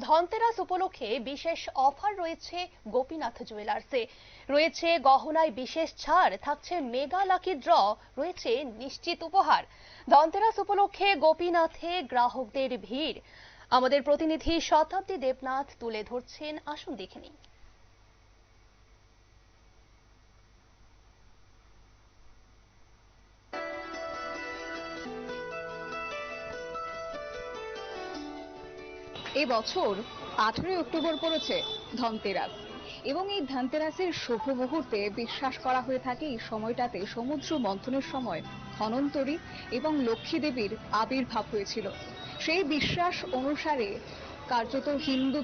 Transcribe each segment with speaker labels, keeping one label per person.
Speaker 1: ধনতেরাস উপলক্ষে বিশেষ অফার রয়েছে গোপীনাথ জুয়েলার্সে। রয়েছে গহনায় বিশেষ ছাড়, থাকছে মেগা লাকি ড্র, রয়েছে নিশ্চিত উপহার। ধনতেরাস উপলক্ষে গোপীনাথে গ্রাহকদের ভিড়। আমাদের প্রতিনিধি শতাব্দী দেবনাথ তুলে ধরছেন, আসুন দেখে নিন
Speaker 2: এই বছর আঠেরোই অক্টোবর পড়েছে ধনতেরাস। এবং এই ধনতেরাসের শুভ মুহূর্তে বিশ্বাস করা হয়ে থাকে এই সময়টাতে সমুদ্র মন্থনের সময়। ধনন্তরী এবং লক্ষ্মী দেবীর আবির্ভাব হয়েছিল। সেই বিশ্বাস অনুসারে কার্যত হিন্দু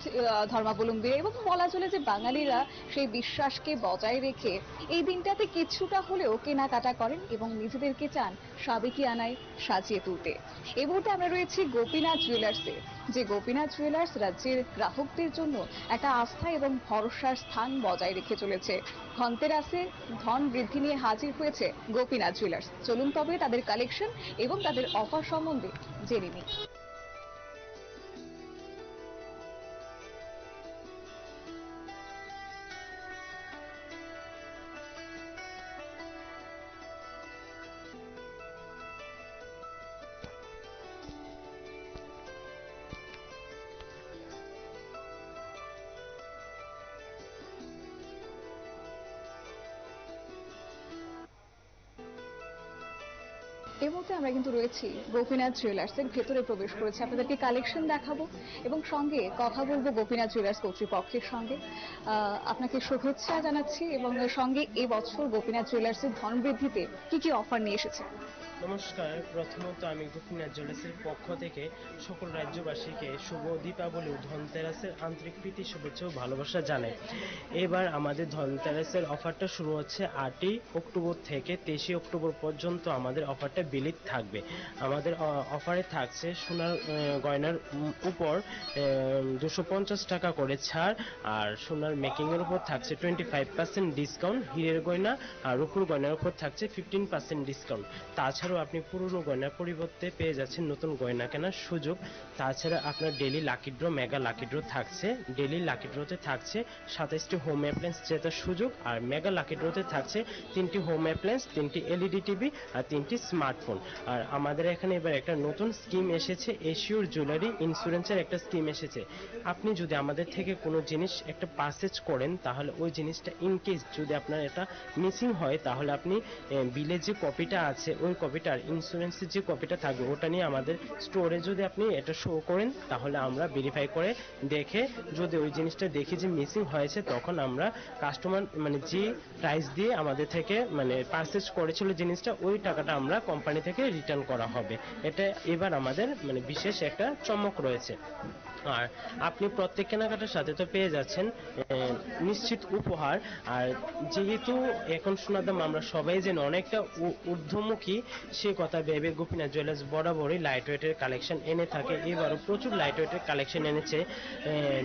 Speaker 2: ধর্মাবলম্বী এবং বলা চলে যে বাঙালিরা সেই বিশ্বাসকে বজায় রেখে এই দিনটাতে কিছুটা হলেও কেনাকাটা করেন এবং নিজেদেরকে চান সাবেকি আনায় সাজিয়ে তুলতে। এই মুহূর্তে আমরা রয়েছি গোপীনাথ জুয়েলার্সে যে গোপীনাথ জুয়েলার্স রাজ্যের গ্রাহকদের জন্য একটা আস্থা এবং ভরসার স্থান বজায় রেখে চলেছে। ধনতেরাসে ধন বৃদ্ধি নিয়ে হাজির হয়েছে গোপীনাথ জুয়েলার্স চলুন তবে তাদের কালেকশন এবং তাদের অফার সম্বন্ধে জেনে নিই। এই মুহূর্তে আমরা কিন্তু রয়েছি গোপীনাথ জুয়েলার্স এর ভেতরে প্রবেশ করেছি। আপনাদেরকে কালেকশন দেখাবো এবং সঙ্গে কথা বলব গোপীনাথ জুয়েলার্স কর্তৃপক্ষের সঙ্গে। আপনাকে শুভেচ্ছা জানাচ্ছি এবং সঙ্গে এবছর গোপীনাথ জুয়েলার্স এর ধন বৃদ্ধিতে কি কি অফার নিয়ে এসেছে?
Speaker 3: নমস্কার। প্রথমত আমি গোপীনাথ জুয়েলার্সের পক্ষ থেকে সকল রাজ্যবাসীকে শুভ দীপাবলি ও ধনতেরাসের আন্তরিক প্রীতি, শুভেচ্ছা ও ভালোবাসা জানাই। এবার আমাদের ধনতেরাসের অফারটা শুরু হচ্ছে আটই অক্টোবর থেকে তেইশে অক্টোবর পর্যন্ত আমাদের অফারটা বিলিত থাকবে। আমাদের অফারে থাকছে সোনার গয়নার উপর দুশো পঞ্চাশ টাকা করে ছাড় আর সোনার মেকিংয়ের উপর থাকছে টোয়েন্টি ফাইভ পার্সেন্ট ডিসকাউন্ট, হীরের গয়না আর রূপুর গয়নার উপর থাকছে ফিফটিন পার্সেন্ট ডিসকাউন্ট। তাছাড়াও আপনি পুরনো গয়নার পরিবর্তে পেয়ে যাচ্ছেন নতুন গয়না কেনার সুযোগ। তাছাড়া আপনার daily lucky draw mega lucky draw থাকছে। ডেলি লাকি ড্রতে থাকছে সাতাইশটি হোম অ্যাপ্লায়েন্স জেতার সুযোগ আর মেগা লাকি ড্রতে থাকছে তিনটি হোম অ্যাপ্লায়েন্স তিনটি এলইডি টিভি আর তিনটি স্মার্টফোন আর আমাদের এখানে এবার একটা নতুন স্কিম এসেছে এশিওর জুয়েলারি ইন্স্যুরেন্সের একটা স্কিম এসেছে। আপনি যদি আমাদের থেকে কোনো জিনিস একটা পারচেজ করেন, তাহলে ওই জিনিসটা ইন কেস যদি আপনার এটা মিসিং হয়, তাহলে আপনি বিলের যে কপিটা আছে, ওই কপিটার ইন্স্যুরেন্সের যে কপিটা থাকবে, ওটা নিয়ে আমাদের স্টোরে যদি আপনি এটা শো করেন, তাহলে আমরা ভেরিফাই করে দেখে যদি ওই জিনিসটা দেখি যে মিসিং হয়েছে, তখন আমরা কাস্টমার মানে যে প্রাইস দিয়ে আমাদের থেকে মানে পারচেজ করেছিল জিনিসটা, ওই টাকাটা আমরা কোম্পানি থেকে রিটার্ন করা হবে। এটা এবার আমাদের মানে বিশেষ একটা চমক রয়েছে। আর আপনি প্রত্যেক কেনাকাটার সাথে তো পেয়ে যাচ্ছেন নিশ্চিত উপহার। আর যেহেতু এখন সোনার দাম, আমরা সবাই জানি অনেকটা ঊর্ধ্বমুখী সে কথা ভেবে গোপীনাথ জুয়েলার্স বরাবরই লাইট ওয়েটের কালেকশন এনে থাকে। এবারও প্রচুর লাইট ওয়েটের কালেকশন এনেছে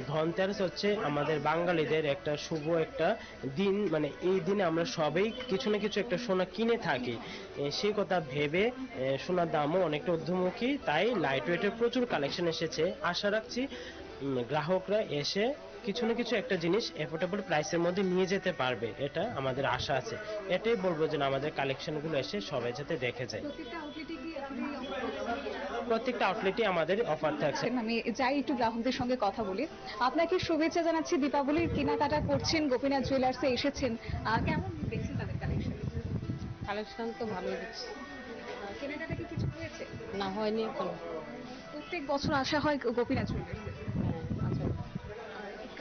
Speaker 3: ধনতেরাস হচ্ছে আমাদের বাঙালিদের একটা শুভ একটা দিন। মানে এই দিনে আমরা সবাই কিছু না কিছু একটা সোনা কিনে থাকি। সেই কথা ভেবে সোনার দামও অনেকটা ঊর্ধ্বমুখী। তাই লাইট ওয়েটের প্রচুর কালেকশন এসেছে। আশা রাখছি গ্রাহকরা এসে কিছু না কিছু একটা জিনিস এফোর্ডেবল প্রাইসের মধ্যে নিয়ে যেতে পারবে এটা আমাদের আশা আছে। এটাই বলব যে না, আমাদের কালেকশনগুলো এসে সবাই যাতে দেখে যায়। প্রত্যেকটা আউটলেটে আমাদের অফার থাকছে।
Speaker 2: আমি যাই একটু গ্রাহকদের সঙ্গে কথা বলি। আপনাকে শুভেচ্ছা জানাচ্ছি। দীপাবলির কেনাকাটা করছেন গোপীনাথ জুয়েলার্সে এসেছেন। কেমন দেখছেন তাদের কালেকশন
Speaker 4: কালেকশন তো ভালোই দিচ্ছে।
Speaker 2: কেনাকাটা কি কিছু হয়েছে?
Speaker 4: না হয়নি এখন।
Speaker 2: প্রত্যেক বছর আসা হয় গোপীনাথ জুয়েলার্সে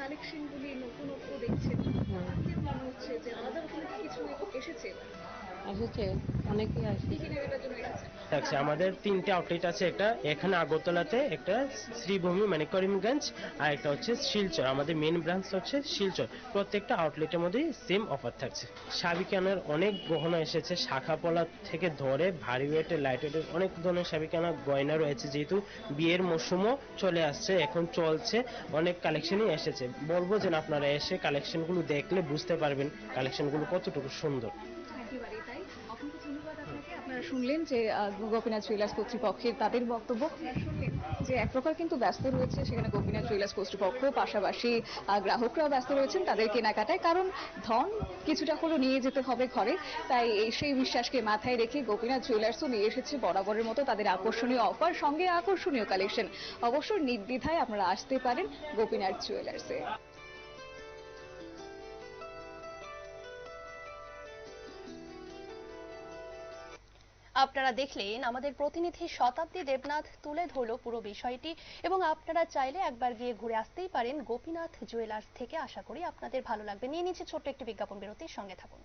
Speaker 2: কালেকশনগুলি নতুনত্ব দেখছেন।
Speaker 4: হুম।
Speaker 2: আপনাদের মনে হচ্ছে যে আলাদা রকমের কিছু এসেছে?
Speaker 4: এসেছে অনেকেই আসছে।
Speaker 2: কি কি জন্য?
Speaker 3: থাকছে। আমাদের তিনটে আউটলেট আছে একটা এখানে আগরতলাতে একটা শ্রীভূমি মানে করিমগঞ্জ আর একটা হচ্ছে শিলচর। আমাদের মেন ব্রাঞ্চ হচ্ছে শিলচর। প্রত্যেকটা আউটলেটের মধ্যেই সেম অফার থাকছে। সাবিকানার অনেক গহনা এসেছে। শাখা পলা থেকে ধরে ভারী ওয়েটের লাইট ওয়েটের অনেক ধরনের সাবিকানা গয়না রয়েছে। যেহেতু বিয়ের মৌসুমও চলে আসছে এখন চলছে অনেক কালেকশনই এসেছে। বলব যে না, আপনারা এসে কালেকশনগুলো দেখলে বুঝতে পারবেন কালেকশনগুলো কতটুকু সুন্দর।
Speaker 2: শুনলেন যে গোপীনাথ জুয়েলার্স কর্তৃপক্ষের তাদের বক্তব্য। শুনলেন। যে এক প্রকার কিন্তু ব্যস্ত রয়েছে সেখানে গোপীনাথ জুয়েলার্স কর্তৃপক্ষ, পাশাপাশি গ্রাহকরাও ব্যস্ত রয়েছেন তাদের কেনাকাটায়। কারণ ধন কিছুটা হলেও নিয়ে যেতে হবে ঘরে। তাই এই সেই বিশ্বাসকে মাথায় রেখে গোপীনাথ জুয়েলার্সও নিয়ে এসেছে বরাবরের মতো তাদের আকর্ষণীয় অফার, সঙ্গে আকর্ষণীয় কালেকশন। অবশ্য নির্দ্বিধায় আপনারা আসতে পারেন গোপীনাথ জুয়েলার্সে।
Speaker 1: আপনারা দেখলেন আমাদের প্রতিনিধি শতাব্দী দেবনাথ তুলে ধরল পুরো বিষয়টি এবং আপনারা চাইলে একবার গিয়ে ঘুরে আসতেই পারেন গোপীনাথ জুয়েলার্স থেকে। আশা করি আপনাদের ভালো লাগবে। নিয়ে নিচ্ছে ছোট্ট একটি বিজ্ঞাপন বিরতির সঙ্গে থাকুন।